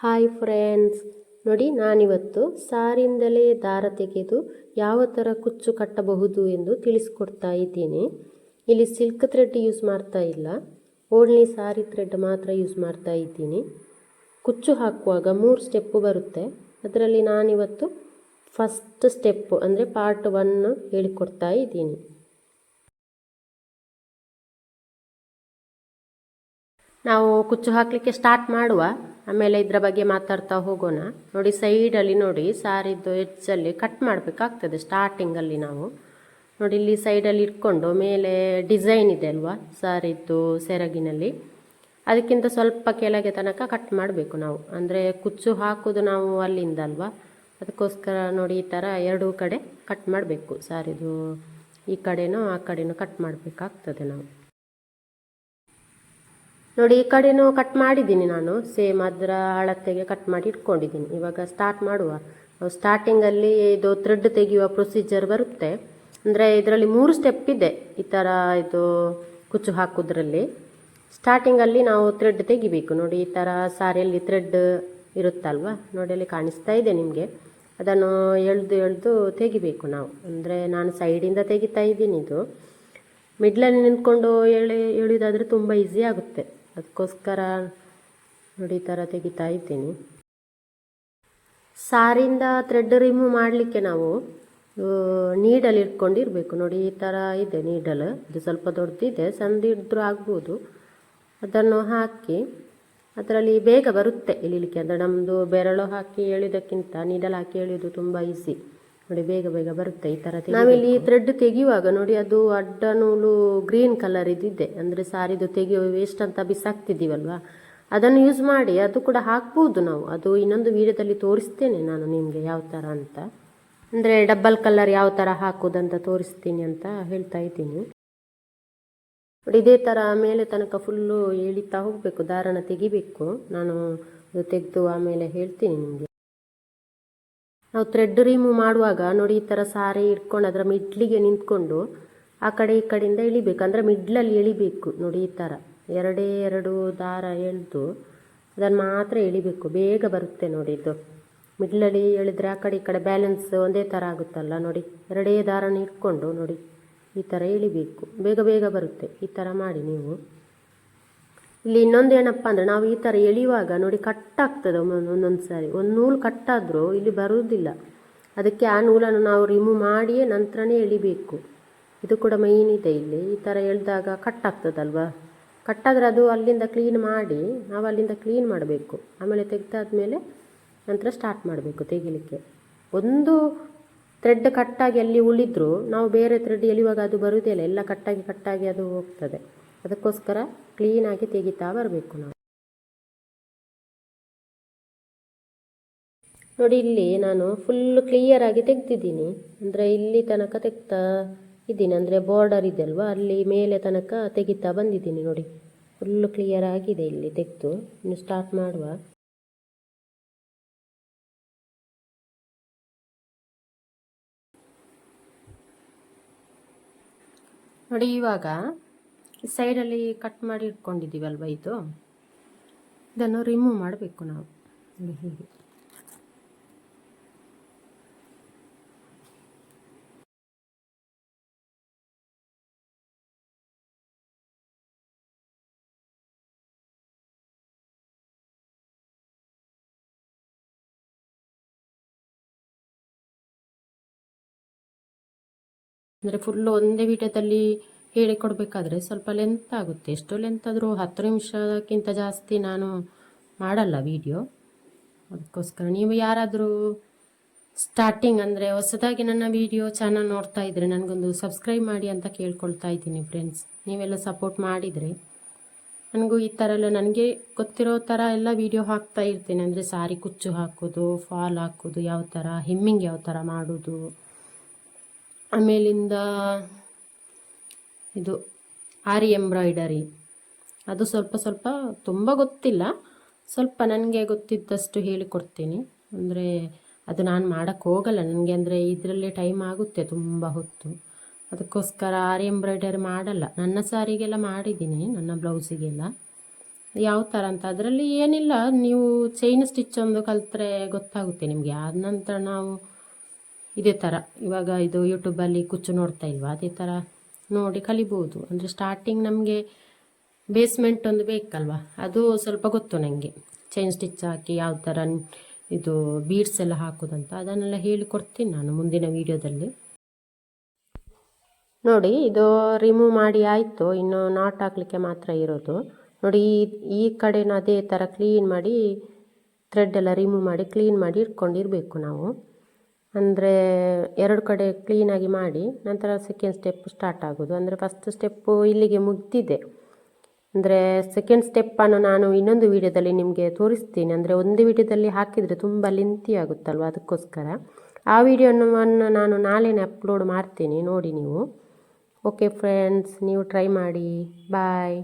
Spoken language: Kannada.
Hi friends. ನೋಡಿ, ನಾನಿವತ್ತು ಸಾರಿಂದಲೇ ದಾರ ತೆಗೆದು ಯಾವ ಥರ ಕುಚ್ಚು ಕಟ್ಟಬಹುದು ಎಂದು ತಿಳಿಸ್ಕೊಡ್ತಾ ಇದ್ದೀನಿ. ಇಲ್ಲಿ ಸಿಲ್ಕ್ ಥ್ರೆಡ್ ಯೂಸ್ ಮಾಡ್ತಾ ಇಲ್ಲ. ಓನ್ಲಿ ಸಾರಿ ಥ್ರೆಡ್ ಮಾತ್ರ ಯೂಸ್ ಮಾಡ್ತಾ ಇದ್ದೀನಿ. ಕುಚ್ಚು ಹಾಕುವಾಗ ಮೂರು ಸ್ಟೆಪ್ಪು ಬರುತ್ತೆ. ಅದರಲ್ಲಿ ನಾನಿವತ್ತು ಫಸ್ಟ್ ಸ್ಟೆಪ್ಪು ಅಂದರೆ ಪಾರ್ಟ್ ಒನ್ ಹೇಳಿಕೊಡ್ತಾ ಇದ್ದೀನಿ. ನಾವು ಕುಚ್ಚು ಹಾಕಲಿಕ್ಕೆ ಸ್ಟಾರ್ಟ್ ಮಾಡುವ. ಆಮೇಲೆ ಇದರ ಬಗ್ಗೆ ಮಾತಾಡ್ತಾ ಹೋಗೋಣ. ನೋಡಿ ಸೈಡಲ್ಲಿ ನೋಡಿ ಸಾರಿದ್ದು ಎಡ್ಜಲ್ಲಿ ಕಟ್ ಮಾಡಬೇಕಾಗ್ತದೆ ಸ್ಟಾರ್ಟಿಂಗಲ್ಲಿ ನಾವು. ನೋಡಿ, ಇಲ್ಲಿ ಸೈಡಲ್ಲಿ ಇಟ್ಕೊಂಡು ಮೇಲೆ ಡಿಸೈನ್ ಇದೆ ಅಲ್ವಾ ಸಾರಿದ್ದು ಸೆರಗಿನಲ್ಲಿ. ಅದಕ್ಕಿಂತ ಸ್ವಲ್ಪ ಕೆಳಗೆ ತನಕ ಕಟ್ ಮಾಡಬೇಕು ನಾವು. ಅಂದರೆ ಕುಚ್ಚು ಹಾಕೋದು ನಾವು ಅಲ್ಲಿಂದ ಅಲ್ವಾ? ಅದಕ್ಕೋಸ್ಕರ ನೋಡಿ, ಈ ಥರ ಎರಡೂ ಕಡೆ ಕಟ್ ಮಾಡಬೇಕು. ಸಾರಿದು ಈ ಕಡೆನೂ ಆ ಕಡೆನೂ ಕಟ್ ಮಾಡಬೇಕಾಗ್ತದೆ ನಾವು. ನೋಡಿ, ಈ ಕಡೆನೂ ಕಟ್ ಮಾಡಿದ್ದೀನಿ ನಾನು. ಸೇಮ್ ಅದರ ಅಳತೆಗೆ ಕಟ್ ಮಾಡಿ ಇಟ್ಕೊಂಡಿದ್ದೀನಿ. ಇವಾಗ ಸ್ಟಾರ್ಟ್ ಮಾಡುವ. ಸ್ಟಾರ್ಟಿಂಗಲ್ಲಿ ಇದು ಥ್ರೆಡ್ ತೆಗೆಯುವ ಪ್ರೊಸೀಜರ್ ಬರುತ್ತೆ. ಅಂದರೆ ಇದರಲ್ಲಿ ಮೂರು ಸ್ಟೆಪ್ ಇದೆ. ಈ ಥರ ಇದು ಕುಚ್ಚು ಹಾಕೋದ್ರಲ್ಲಿ. ಸ್ಟಾರ್ಟಿಂಗಲ್ಲಿ ನಾವು ಥ್ರೆಡ್ ತೆಗಿಬೇಕು. ನೋಡಿ, ಈ ಥರ ಸಾರಿಯಲ್ಲಿ ಥ್ರೆಡ್ ಇರುತ್ತಲ್ವ? ನೋಡಿ, ಅಲ್ಲಿ ಕಾಣಿಸ್ತಾ ಇದೆ ನಿಮಗೆ. ಅದನ್ನು ಎಳೆದು ಎಳೆದು ತೆಗಿಬೇಕು ನಾವು. ಅಂದರೆ ನಾನು ಸೈಡಿಂದ ತೆಗಿತಾ ಇದ್ದೀನಿ ಇದು. ಮಿಡ್ಲಲ್ಲಿ ನಿಂತ್ಕೊಂಡು ಎಳೆ ಎಳೆಯೋದಾದರೆ ತುಂಬ ಈಸಿ ಆಗುತ್ತೆ. ಅದಕ್ಕೋಸ್ಕರ ನೋಡಿ ಈ ಥರ ತೆಗಿತಾ ಇದ್ದೀನಿ. ಸಾರಿಂದ ಥ್ರೆಡ್ ರಿಮೂವ್ ಮಾಡಲಿಕ್ಕೆ ನಾವು ನೀಡಲ್ ಇಟ್ಕೊಂಡಿರಬೇಕು. ನೋಡಿ ಈ ಥರ ಇದೆ ನೀಡಲ್ ಇದು ಸ್ವಲ್ಪ ದೊಡ್ಡದಿದೆ, ಸಣ್ಣದಿದ್ರೂ ಆಗ್ಬೋದು. ಅದನ್ನು ಹಾಕಿ, ಅದರಲ್ಲಿ ಬೇಗ ಬರುತ್ತೆ ಇಳಿಲಿಕ್ಕೆ ಅಂದರೆ ನಮ್ಮದು ಬೆರಳು ಹಾಕಿ ಎಳೆಯೋದಕ್ಕಿಂತ ನೀಡಲ್ ಹಾಕಿ ಎಳೆಯೋದು ತುಂಬ ಈಸಿ ನೋಡಿ, ಬೇಗ ಬೇಗ ಬರುತ್ತೆ ಈ ಥರ ನಾವಿಲ್ಲಿ ಥ್ರೆಡ್ ತೆಗೆಯುವಾಗ ನೋಡಿ, ಅದು ಅಡ್ಡ ನೂಲು ಗ್ರೀನ್ ಕಲರ್ ಇದ್ದಿದೆ ಅಂದರೆ ಸಾರಿದು ತೆಗೆಯುವ ವೇಸ್ಟ್ ಅಂತ ಬಿಸಾಕ್ತಿದ್ದೀವಲ್ವಾ? ಅದನ್ನು ಯೂಸ್ ಮಾಡಿ, ಅದು ಕೂಡ ಹಾಕ್ಬೋದು ನಾವು. ಅದು ಇನ್ನೊಂದು ವಿಡಿಯೋದಲ್ಲಿ ತೋರಿಸ್ತೇನೆ ನಾನು ನಿಮಗೆ ಯಾವ ಥರ ಅಂತ. ಅಂದರೆ ಡಬ್ಬಲ್ ಕಲರ್ ಯಾವ ಥರ ಹಾಕೋದಂತ ತೋರಿಸ್ತೀನಿ ಅಂತ ಹೇಳ್ತಾ ಇದ್ದೀನಿ. ನೋಡಿ, ಇದೇ ಥರ ಮೇಲೆ ತನಕ ಫುಲ್ಲು ಎಳಿತಾ ಹೋಗಬೇಕು ದಾರನ ತೆಗಿಬೇಕು. ನಾನು ತೆಗೆದು ಆಮೇಲೆ ಹೇಳ್ತೀನಿ ನಿಮಗೆ. ನಾವು ಥ್ರೆಡ್ ರಿಮೂವ್ ಮಾಡುವಾಗ ನೋಡಿ ಈ ಥರ ಸಾರಿ ಇಟ್ಕೊಂಡು ಅದರ ಮಿಡ್ಲಿಗೆ ನಿಂತ್ಕೊಂಡು ಆ ಕಡೆ ಈ ಕಡೆಯಿಂದ ಇಳಿಬೇಕು. ಅಂದರೆ ಮಿಡ್ಲಲ್ಲಿ ಎಳಿಬೇಕು ನೋಡಿ ಈ ಥರ ಎರಡೇ ಎರಡು ದಾರ ಎಳೆದು ಅದನ್ನು ಮಾತ್ರ ಎಳಿಬೇಕು ಬೇಗ ಬರುತ್ತೆ ನೋಡಿ ಇದು. ಮಿಡ್ಲಲ್ಲಿ ಎಳಿದ್ರೆ ಆ ಕಡೆ ಈ ಕಡೆ ಬ್ಯಾಲೆನ್ಸ್ ಒಂದೇ ಥರ ಆಗುತ್ತಲ್ಲ ನೋಡಿ. ಎರಡೇ ದಾರನ ಇಟ್ಕೊಂಡು ನೋಡಿ ಈ ಥರ ಎಳಿಬೇಕು ಬೇಗ ಬೇಗ ಬರುತ್ತೆ. ಈ ಥರ ಮಾಡಿ ನೀವು. ಇಲ್ಲಿ ಇನ್ನೊಂದು ಏನಪ್ಪ ಅಂದರೆ ನಾವು ಈ ಥರ ಎಳೆಯುವಾಗ ನೋಡಿ ಕಟ್ ಆಗ್ತದೆ ಒಂದೊಂದು ಸಾರಿ. ಒಂದು ನೂಲು ಕಟ್ಟಾದರೂ ಇಲ್ಲಿ ಬರುವುದಿಲ್ಲ ಅದಕ್ಕೆ ಆ ನೂಲನ್ನು ನಾವು ರಿಮೂವ್ ಮಾಡಿಯೇ ನಂತರನೇ ಎಳಿಬೇಕು. ಇದು ಕೂಡ ಮೈನ್ ಇದೆ ಇಲ್ಲಿ. ಈ ಥರ ಎಳೆದಾಗ ಕಟ್ ಆಗ್ತದಲ್ವಾ ಕಟ್ಟಾದರೆ ಅದು ಅಲ್ಲಿಂದ ಕ್ಲೀನ್ ಮಾಡಿ, ನಾವು ಅಲ್ಲಿಂದ ಕ್ಲೀನ್ ಮಾಡಬೇಕು. ಆಮೇಲೆ ತೆಗೆದಾದ್ಮೇಲೆ ನಂತರ ಸ್ಟಾರ್ಟ್ ಮಾಡಬೇಕು ತೆಗಿಲಿಕ್ಕೆ. ಒಂದು ಥ್ರೆಡ್ ಕಟ್ಟಾಗಿ ಅಲ್ಲಿ ಉಳಿದ್ರು, ನಾವು ಬೇರೆ ಥ್ರೆಡ್ ಎಳೆಯುವಾಗ ಅದು ಬರುವುದಿಲ್ಲ ಎಲ್ಲ ಕಟ್ಟಾಗಿ ಕಟ್ಟಾಗಿ ಅದು ಹೋಗ್ತದೆ. ಅದಕ್ಕೋಸ್ಕರ ಕ್ಲೀನಾಗಿ ತೆಗಿತಾ ಬರಬೇಕು ನಾವು. ನೋಡಿ, ಇಲ್ಲಿ ನಾನು ಫುಲ್ ಕ್ಲಿಯರಾಗಿ ತೆಗ್ದಿದ್ದೀನಿ. ಅಂದರೆ ಇಲ್ಲಿ ತನಕ ತೆಗ್ತಾ ಇದ್ದೀನಿ. ಅಂದರೆ ಬಾರ್ಡರ್ ಇದೆ ಅಲ್ವಾ ಅಲ್ಲಿ ಮೇಲೆ ತನಕ ತೆಗಿತಾ ಬಂದಿದ್ದೀನಿ ನೋಡಿ. ಫುಲ್ ಕ್ಲಿಯರ್ ಆಗಿದೆ ಇಲ್ಲಿ ತೆಗೆದು. ಇನ್ನು ಸ್ಟಾರ್ಟ್ ಮಾಡುವ. ನೋಡಿ, ಇವಾಗ ಸೈಡಲ್ಲಿ ಕಟ್ ಮಾಡಿ ಇಟ್ಕೊಂಡಿದ್ದೀವಲ್ವ ಇದು? ಇದನ್ನು ರಿಮೂವ್ ಮಾಡಬೇಕು ನಾವು. ಹೀಗೆ. ಅಂದರೆ ಫುಲ್ಲು ಒಂದೇ ವಿಡಿಯೋದಲ್ಲಿ ಹೇಳಿಕೊಡ್ಬೇಕಾದ್ರೆ ಸ್ವಲ್ಪ ಲೆಂತ್ ಆಗುತ್ತೆ. ಎಷ್ಟು ಲೆಂತ್ ಆದರೂ ಹತ್ತು ನಿಮಿಷಕ್ಕಿಂತ ಜಾಸ್ತಿ ನಾನು ಮಾಡಲ್ಲ ವಿಡಿಯೋ ಅದಕ್ಕೋಸ್ಕರ ನೀವು ಯಾರಾದರೂ ಸ್ಟಾರ್ಟಿಂಗ್ ಅಂದರೆ ಹೊಸದಾಗಿ ನನ್ನ ವಿಡಿಯೋ ಚಾನಲ್ ನೋಡ್ತಾ ಇದ್ದರೆ ನನಗೊಂದು ಸಬ್ಸ್ಕ್ರೈಬ್ ಮಾಡಿ ಅಂತ ಕೇಳ್ಕೊಳ್ತಾ ಇದ್ದೀನಿ ಫ್ರೆಂಡ್ಸ್ ನೀವೆಲ್ಲ ಸಪೋರ್ಟ್ ಮಾಡಿದರೆ ನನಗೂ ಈ ಥರ ಎಲ್ಲ ನನಗೆ ಗೊತ್ತಿರೋ ಥರ ಎಲ್ಲ ವೀಡಿಯೋ ಹಾಕ್ತಾ ಇರ್ತೀನಿ. ಅಂದರೆ ಸಾರಿ ಕುಚ್ಚು ಹಾಕೋದು ಫಾಲ್ ಹಾಕೋದು, ಯಾವ ಥರ ಹೆಮ್ಮಿಂಗ್ ಯಾವ ಥರ ಮಾಡೋದು. ಆಮೇಲಿಂದ ಇದು ಆರಿ ಎಂಬ್ರಾಯ್ಡರಿ. ಅದು ಸ್ವಲ್ಪ ಸ್ವಲ್ಪ ತುಂಬ ಗೊತ್ತಿಲ್ಲ. ಸ್ವಲ್ಪ ನನಗೆ ಗೊತ್ತಿದ್ದಷ್ಟು ಹೇಳಿಕೊಡ್ತೀನಿ. ಅಂದರೆ ಅದು ನಾನು ಮಾಡೋಕ್ಕೆ ಹೋಗಲ್ಲ. ನನಗೆ ಅಂದರೆ ಇದರಲ್ಲೇ ಟೈಮ್ ಆಗುತ್ತೆ ತುಂಬ ಹೊತ್ತು. ಅದಕ್ಕೋಸ್ಕರ ಆರಿ ಎಂಬ್ರಾಯ್ಡರಿ ಮಾಡಲ್ಲ. ನನ್ನ ಸಾರಿಗೆಲ್ಲ ಮಾಡಿದ್ದೀನಿ, ನನ್ನ ಬ್ಲೌಸಿಗೆಲ್ಲ. ಯಾವ ಥರ ಅಂತ ಅದರಲ್ಲಿ ಏನಿಲ್ಲ. ನೀವು ಚೈನ್ ಸ್ಟಿಚ್ ಒಂದು ಕಲಿತ್ರೆ ಗೊತ್ತಾಗುತ್ತೆ ನಿಮಗೆ. ಆದ ನಂತರ ನಾವು ಇದೇ ಥರ ಇವಾಗ ಇದು ಯೂಟ್ಯೂಬಲ್ಲಿ ಕುಚ್ಚು ನೋಡ್ತಾ ಇಲ್ವಾ? ಅದೇ ಥರ ನೋಡಿ ಕಲಿಬೋದು. ಅಂದರೆ ಸ್ಟಾರ್ಟಿಂಗ್ ನಮಗೆ ಬೇಸ್ಮೆಂಟ್ ಒಂದು ಬೇಕಲ್ವಾ? ಅದು ಸ್ವಲ್ಪ ಗೊತ್ತು ನನಗೆ ಚೈನ್ ಸ್ಟಿಚ್ ಹಾಕಿ ಯಾವ ಥರ ಇದು ಬೀಡ್ಸ್ ಎಲ್ಲ ಹಾಕೋದಂತ ಅದನ್ನೆಲ್ಲ ಹೇಳಿಕೊಡ್ತೀನಿ ನಾನು ಮುಂದಿನ ವೀಡಿಯೋದಲ್ಲಿ ನೋಡಿ, ಇದು ರಿಮೂವ್ ಮಾಡಿ ಆಯಿತು. ಇನ್ನು ನಾಟ್ ಹಾಕಲಿಕ್ಕೆ ಮಾತ್ರ ಇರೋದು. ನೋಡಿ, ಈ ಈ ಕಡೆನೂ ಅದೇ ಥರ ಕ್ಲೀನ್ ಮಾಡಿ ಥ್ರೆಡ್ ಎಲ್ಲ ರಿಮೂವ್ ಮಾಡಿ ಕ್ಲೀನ್ ಮಾಡಿ ಇಟ್ಕೊಂಡಿರಬೇಕು ನಾವು. ಅಂದರೆ ಎರಡು ಕಡೆ ಕ್ಲೀನಾಗಿ ಮಾಡಿ ನಂತರ ಸೆಕೆಂಡ್ ಸ್ಟೆಪ್ ಸ್ಟಾರ್ಟ್ ಆಗೋದು. ಅಂದರೆ ಫಸ್ಟ್ ಸ್ಟೆಪ್ಪು ಇಲ್ಲಿಗೆ ಮುಗ್ದಿದೆ. ಅಂದರೆ ಸೆಕೆಂಡ್ ಸ್ಟೆಪ್ಪನ್ನು ನಾನು ಇನ್ನೊಂದು ವಿಡಿಯೋದಲ್ಲಿ ನಿಮಗೆ ತೋರಿಸ್ತೀನಿ. ಅಂದರೆ ಒಂದು ವಿಡಿಯೋದಲ್ಲಿ ಹಾಕಿದರೆ ತುಂಬ ಲಿಂತಿ ಆಗುತ್ತಲ್ವ ಅದಕ್ಕೋಸ್ಕರ. ಆ ವಿಡಿಯೋವನ್ನು ನಾನು ನಾಳೆನೇ ಅಪ್ಲೋಡ್ ಮಾಡ್ತೀನಿ. ನೋಡಿ ನೀವು. ಓಕೆ ಫ್ರೆಂಡ್ಸ್ ನೀವು ಟ್ರೈ ಮಾಡಿ. ಬಾಯ್